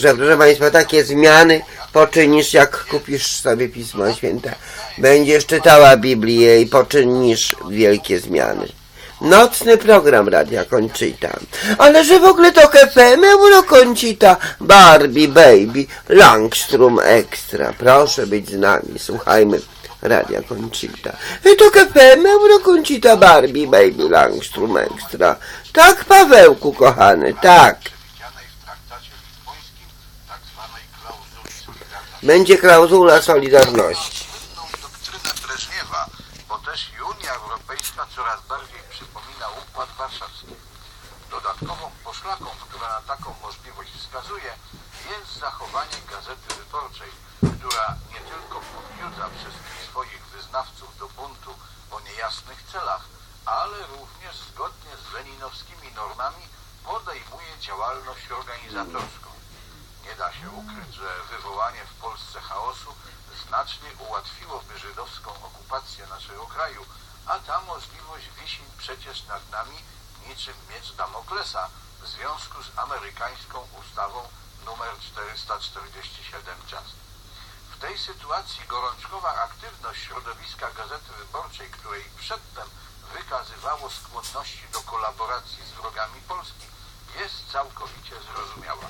Że proszę Państwa, takie zmiany poczynisz, jak kupisz sobie Pismo Święte. Będziesz czytała Biblię i poczynisz wielkie zmiany. Nocny program Radia Conchita. Ale że w ogóle to FM Euro Barbie, Baby, Langstrom Extra. Proszę być z nami, słuchajmy Radia Conchita. I to FM Euro Barbie, Baby, Langstrom Extra. Tak, Pawełku, kochany, tak. Będzie klauzula Solidarności. Doktrynę Breżniewa, bo też Unia Europejska coraz bardziej przypomina Układ Warszawski. Dodatkową poszlaką, która na taką możliwość wskazuje, jest zachowanie Gazety Wyborczej, która nie tylko pobudza wszystkich swoich wyznawców do buntu o niejasnych celach, ale również zgodnie z leninowskimi normami podejmuje działalność organizatorską. Nie da się ukryć, że wywołanie w Polsce chaosu znacznie ułatwiłoby żydowską okupację naszego kraju, a ta możliwość wisi przecież nad nami niczym miecz Damoklesa w związku z amerykańską ustawą nr 447 czas. W tej sytuacji gorączkowa aktywność środowiska Gazety Wyborczej, której przedtem wykazywało skłonności do kolaboracji z wrogami Polski, jest całkowicie zrozumiała.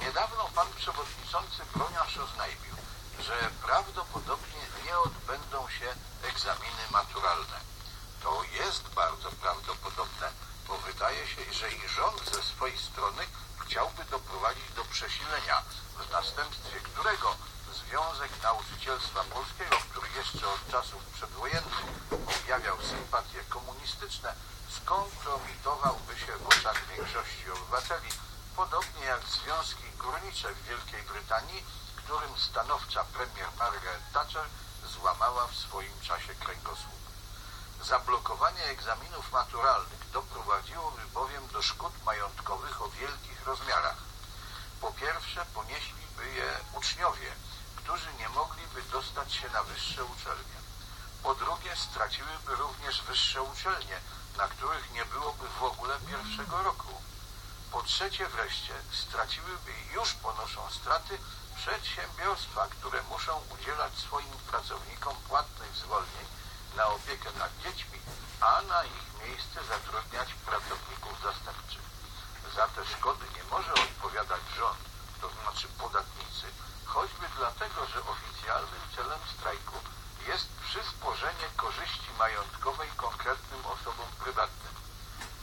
Niedawno pan przewodniczący Broniarz oznajmił, że prawdopodobnie nie odbędą się egzaminy maturalne. To jest bardzo prawdopodobne, bo wydaje się, że i rząd ze swojej strony chciałby doprowadzić do przesilenia, w następstwie którego Związek Nauczycielstwa Polskiego, który jeszcze od czasów przedwojennych objawiał sympatie komunistyczne, skompromitowałby się w oczach większości obywateli, podobnie jak związki górnicze w Wielkiej Brytanii, którym stanowcza premier Margaret Thatcher złamała w swoim czasie kręgosłup. Zablokowanie egzaminów maturalnych doprowadziłoby bowiem do szkód majątkowych o wielkich rozmiarach. Po pierwsze ponieśliby je uczniowie, którzy nie mogliby dostać się na wyższe uczelnie. Po drugie straciłyby również wyższe uczelnie, na których nie byłoby w ogóle pierwszego roku. Po trzecie wreszcie straciłyby już ponoszą straty przedsiębiorstwa, które muszą udzielać swoim pracownikom płatnych zwolnień na opiekę nad dziećmi, a na ich miejsce zatrudniać pracowników zastępczych. Za te szkody nie może odpowiadać rząd, to znaczy podatnicy, choćby dlatego, że oficjalnym celem strajku jest przysporzenie korzyści majątkowej konkretnym osobom prywatnym.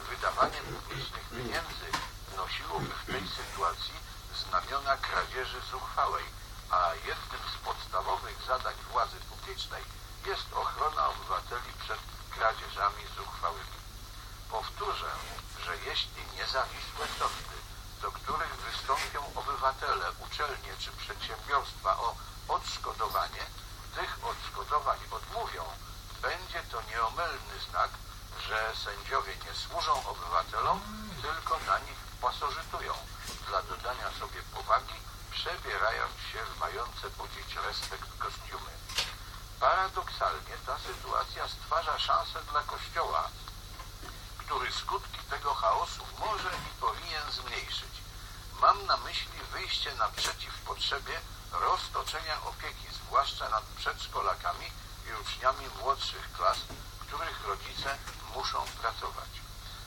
Wydawanie publicznych pieniędzy nosiłoby w tej sytuacji znamiona kradzieży zuchwałej, a jednym z podstawowych zadań władzy publicznej jest ochrona obywateli przed kradzieżami zuchwałymi. Powtórzę, że jeśli niezawisłe sądy, do których wystąpią obywatele, uczelnie czy przedsiębiorstwa o odszkodowanie, tych odszkodowań odmówią, będzie to nieomylny znak, że sędziowie nie służą obywatelom, tylko na nich pasożytują, dla dodania sobie powagi, przebierając się w mające budzić respekt kostiumy. Paradoksalnie ta sytuacja stwarza szansę dla Kościoła, który skutki tego chaosu może i powinien zmniejszyć. Mam na myśli wyjście naprzeciw potrzebie roztoczenia opieki, zwłaszcza nad przedszkolakami i uczniami młodszych klas, których rodzice muszą pracować.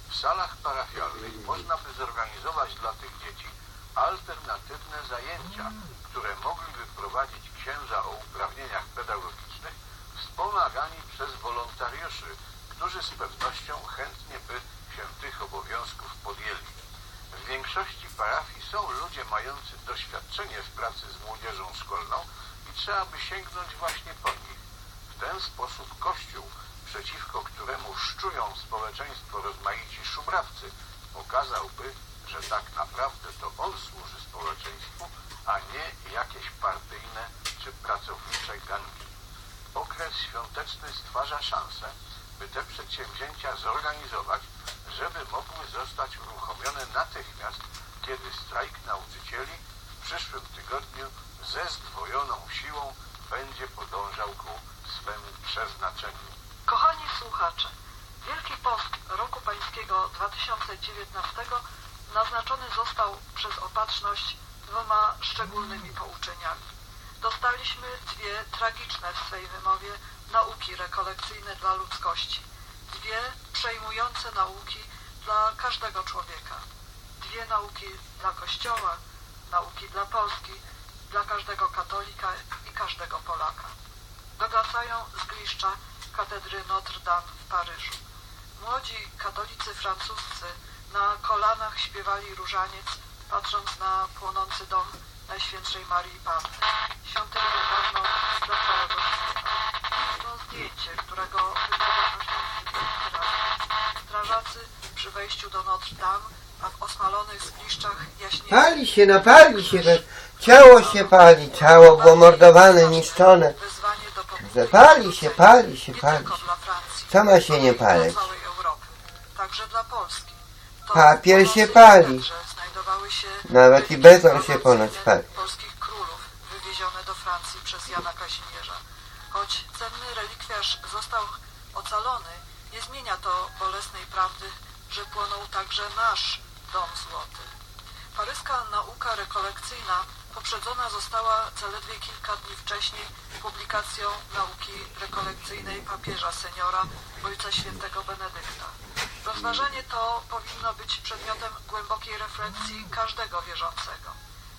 W salach parafialnych można by zorganizować dla tych dzieci alternatywne zajęcia, które mogliby prowadzić księża o uprawnieniach pedagogicznych, wspomagani przez wolontariuszy, którzy z pewnością chętnie by się tych obowiązków podjęli. W większości parafii są ludzie mający doświadczenie w pracy z młodzieżą szkolną i trzeba by sięgnąć właśnie po nich. W ten sposób Kościół, przeciwko któremu szczują społeczeństwo rozmaici szubrawcy, pokazałby, że tak naprawdę to on służy społeczeństwu, a nie jakieś partyjne czy pracownicze gangi. Okres świąteczny stwarza szansę, by te przedsięwzięcia zorganizować, żeby mogły zostać uruchomione natychmiast, kiedy strajk nauczycieli w przyszłym tygodniu ze zdwojoną siłą będzie podążał ku swemu przeznaczeniu. Kochani słuchacze, Wielki Post roku pańskiego 2019 naznaczony został przez opatrzność dwoma szczególnymi pouczeniami. Dostaliśmy dwie tragiczne w swej wymowie nauki rekolekcyjne dla ludzkości. Dwie przejmujące nauki dla każdego człowieka. Dwie nauki dla Kościoła, nauki dla Polski, dla każdego katolika i każdego Polaka. Dogasają zgliszcza katedry Notre Dame w Paryżu. Młodzi katolicy francuscy na kolanach śpiewali różaniec, patrząc na płonący dom Najświętszej Marii Panny. Świątynię dawno dla całego świata. Przy wejściu do Notre Dame, a w osmalonych zgliszczach jaśnieje... Pali się, napali się, ciało się pali, ciało było mordowane, niszczone. Że pali się, pali się, pali się. Sama się nie ale paleć. także dla Polski. Papier się pali. Nawet i beton się ponoć pali. polskich królów wywiezione do Francji przez Jana Kazimierza. Choć cenny relikwiarz został ocalony, nie zmienia to bolesnej prawdy, że płonął także nasz dom złoty. Paryska nauka rekolekcyjna poprzedzona została zaledwie kilka dni wcześniej publikacją nauki rekolekcyjnej papieża seniora ojca świętego Benedykta. Rozważanie to powinno być przedmiotem głębokiej refleksji każdego wierzącego.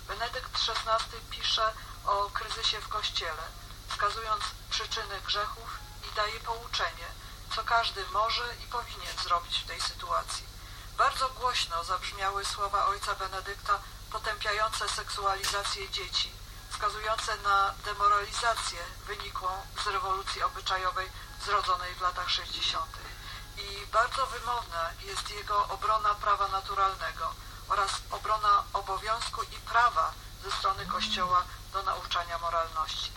Benedykt XVI pisze o kryzysie w Kościele, wskazując przyczyny grzechów i daje pouczenie, co każdy może i powinien zrobić w tej sytuacji. Bardzo głośno zabrzmiały słowa ojca Benedykta potępiające seksualizację dzieci, wskazujące na demoralizację wynikłą z rewolucji obyczajowej zrodzonej w latach 60. I bardzo wymowna jest jego obrona prawa naturalnego oraz obrona obowiązku i prawa ze strony Kościoła do nauczania moralności.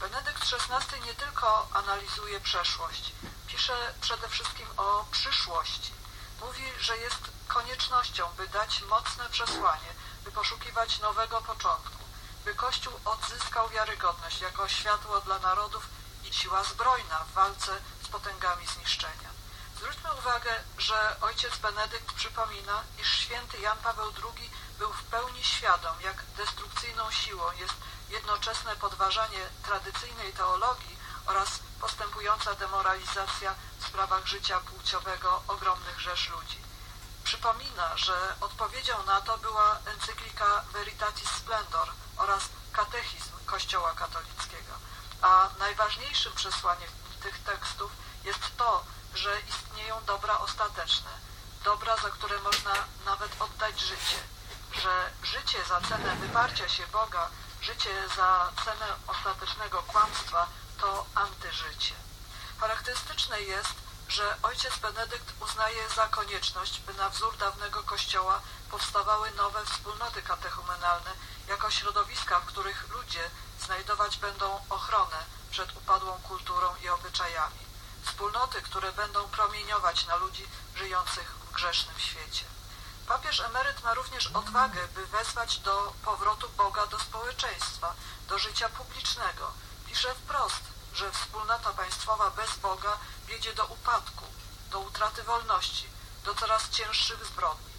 Benedykt XVI nie tylko analizuje przeszłość, pisze przede wszystkim o przyszłości. Mówi, że jest koniecznością, by dać mocne przesłanie, by poszukiwać nowego początku, by Kościół odzyskał wiarygodność jako światło dla narodów i siła zbrojna w walce z potęgami zniszczenia. Zwróćmy uwagę, że ojciec Benedykt przypomina, iż święty Jan Paweł II był w pełni świadom, jak destrukcyjną siłą jest jednoczesne podważanie tradycyjnej teologii oraz postępująca demoralizacja w sprawach życia płciowego ogromnych rzesz ludzi. Przypomina, że odpowiedzią na to była encyklika Veritatis Splendor oraz katechizm Kościoła katolickiego. A najważniejszym przesłaniem tych tekstów jest to, że istnieją dobra ostateczne, dobra, za które można nawet oddać życie, że życie za cenę wyparcia się Boga, życie za cenę ostatecznego kłamstwa to antyżycie. Charakterystyczne jest, że ojciec Benedykt uznaje za konieczność, by na wzór dawnego kościoła powstawały nowe wspólnoty katechumenalne jako środowiska, w których ludzie znajdować będą ochronę przed upadłą kulturą i obyczajami. Wspólnoty, które będą promieniować na ludzi żyjących w grzesznym świecie. Papież emeryt ma również odwagę, by wezwać do powrotu Boga do społeczeństwa, do życia publicznego. Pisze wprost, że wspólnota państwowa bez Boga wiedzie do upadku, do utraty wolności, do coraz cięższych zbrodni.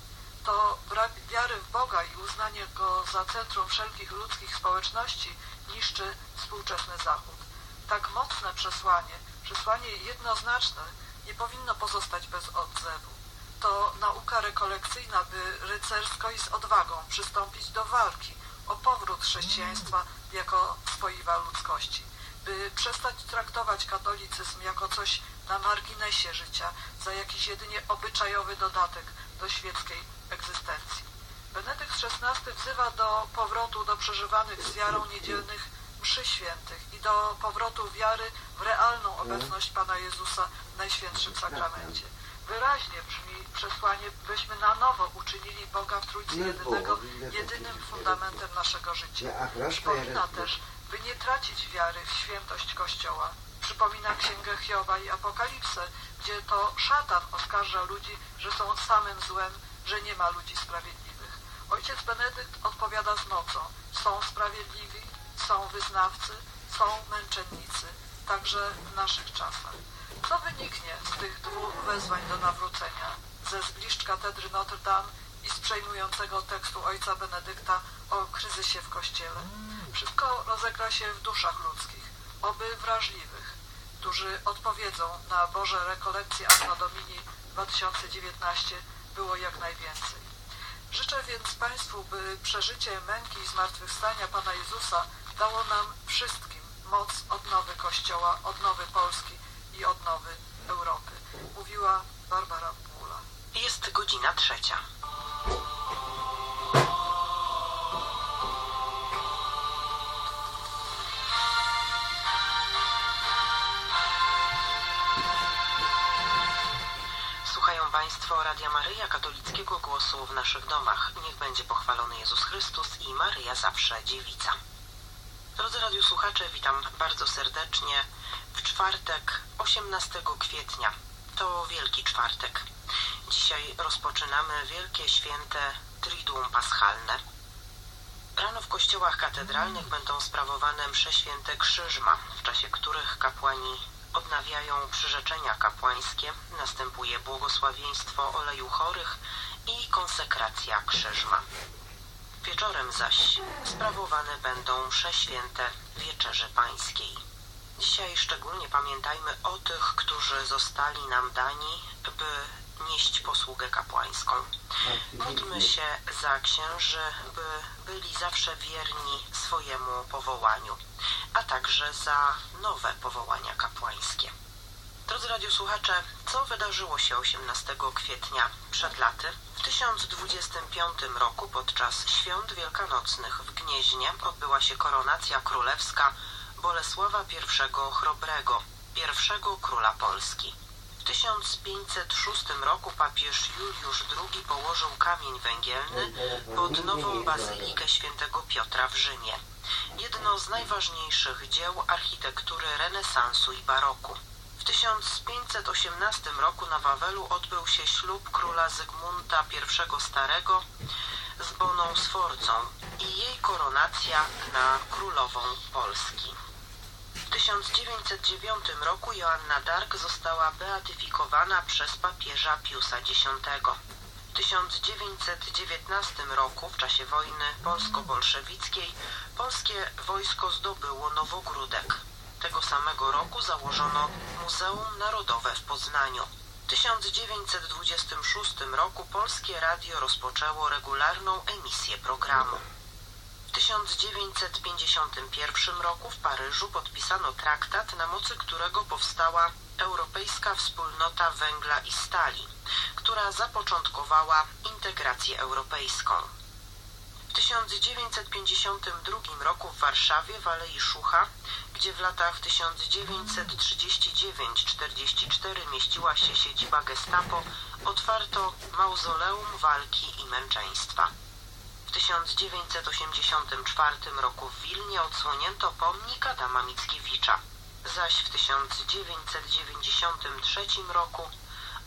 To brak wiary w Boga i uznanie Go za centrum wszelkich ludzkich społeczności niszczy współczesny Zachód. Tak mocne przesłanie, przesłanie jednoznaczne, nie powinno pozostać bez odzewu. To nauka rekolekcyjna, by rycersko i z odwagą przystąpić do walki o powrót chrześcijaństwa jako spoiwa ludzkości by przestać traktować katolicyzm jako coś na marginesie życia, za jakiś jedynie obyczajowy dodatek do świeckiej egzystencji. Benedykt XVI wzywa do powrotu do przeżywanych z wiarą niedzielnych mszy świętych i do powrotu wiary w realną obecność Pana Jezusa w Najświętszym Sakramencie. Wyraźnie brzmi przesłanie, byśmy na nowo uczynili Boga w Trójcy Jedynego jedynym fundamentem naszego życia. Przypomina też, by nie tracić wiary w świętość Kościoła. Przypomina Księgę Hioba i Apokalipsę, gdzie to szatan oskarża ludzi, że są samym złem, że nie ma ludzi sprawiedliwych. Ojciec Benedykt odpowiada z mocą. Są sprawiedliwi, są wyznawcy, są męczennicy, także w naszych czasach. Co wyniknie z tych dwóch wezwań do nawrócenia? Ze zgliszcz katedry Notre Dame i z przejmującego tekstu ojca Benedykta o kryzysie w Kościele. Wszystko rozegra się w duszach ludzkich, oby wrażliwych, którzy odpowiedzą na Boże rekolekcje Anno Domini 2019 było jak najwięcej. Życzę więc Państwu, by przeżycie męki i zmartwychwstania Pana Jezusa dało nam wszystkim moc odnowy Kościoła, odnowy Polski i odnowy Europy. Mówiła Barbara Bula. Jest godzina trzecia. Słuchają Państwo Radia Maryja, katolickiego głosu w naszych domach. Niech będzie pochwalony Jezus Chrystus i Maryja zawsze dziewica. Drodzy radiosłuchacze, witam bardzo serdecznie w czwartek 18 kwietnia. To Wielki Czwartek. Dzisiaj rozpoczynamy wielkie święte Triduum Paschalne. Rano w kościołach katedralnych będą sprawowane msze święte krzyżma, w czasie których kapłani odnawiają przyrzeczenia kapłańskie, następuje błogosławieństwo oleju chorych i konsekracja krzyżma. Wieczorem zaś sprawowane będą msze święte Wieczerzy Pańskiej. Dzisiaj szczególnie pamiętajmy o tych, którzy zostali nam dani, by nieść posługę kapłańską. Módlmy się za księży, by byli zawsze wierni swojemu powołaniu, a także za nowe powołania kapłańskie. Drodzy radiosłuchacze, co wydarzyło się 18 kwietnia przed laty? W 1025 roku podczas świąt wielkanocnych w Gnieźnie odbyła się koronacja królewska Bolesława I Chrobrego, pierwszego króla Polski. W 1506 roku papież Juliusz II położył kamień węgielny pod nową bazylikę świętego Piotra w Rzymie. Jedno z najważniejszych dzieł architektury renesansu i baroku. W 1518 roku na Wawelu odbył się ślub króla Zygmunta I Starego z Boną Sforcą i jej koronacja na królową Polski. W 1909 roku Joanna Dark została beatyfikowana przez papieża Piusa X. W 1919 roku, w czasie wojny polsko-bolszewickiej, polskie wojsko zdobyło Nowogródek. Tego samego roku założono Muzeum Narodowe w Poznaniu. W 1926 roku Polskie Radio rozpoczęło regularną emisję programu. W 1951 roku w Paryżu podpisano traktat, na mocy którego powstała Europejska Wspólnota Węgla i Stali, która zapoczątkowała integrację europejską. W 1952 roku w Warszawie w Alei Szucha, gdzie w latach 1939-44 mieściła się siedziba gestapo, otwarto mauzoleum walki i męczeństwa. W 1984 roku w Wilnie odsłonięto pomnik Adama Mickiewicza, zaś w 1993 roku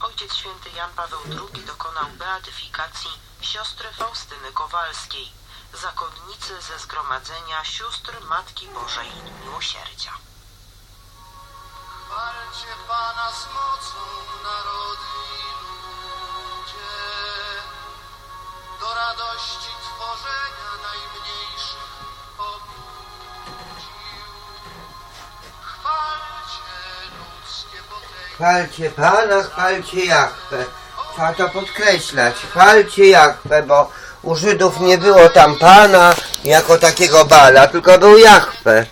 Ojciec Święty Jan Paweł II dokonał beatyfikacji siostry Faustyny Kowalskiej, zakonnicy ze Zgromadzenia Sióstr Matki Bożej Miłosierdzia. Chwalcie Pana z mocą narody i ludzie, do radości tworzenia najmniejszych pobudził. Chwalcie ludzkie potęgi. Chwalcie Pana, chwalcie Jachwę. Trzeba to podkreślać. Chwalcie Jachwę, bo u Żydów nie było tam Pana jako takiego Bala, tylko był Jachwę.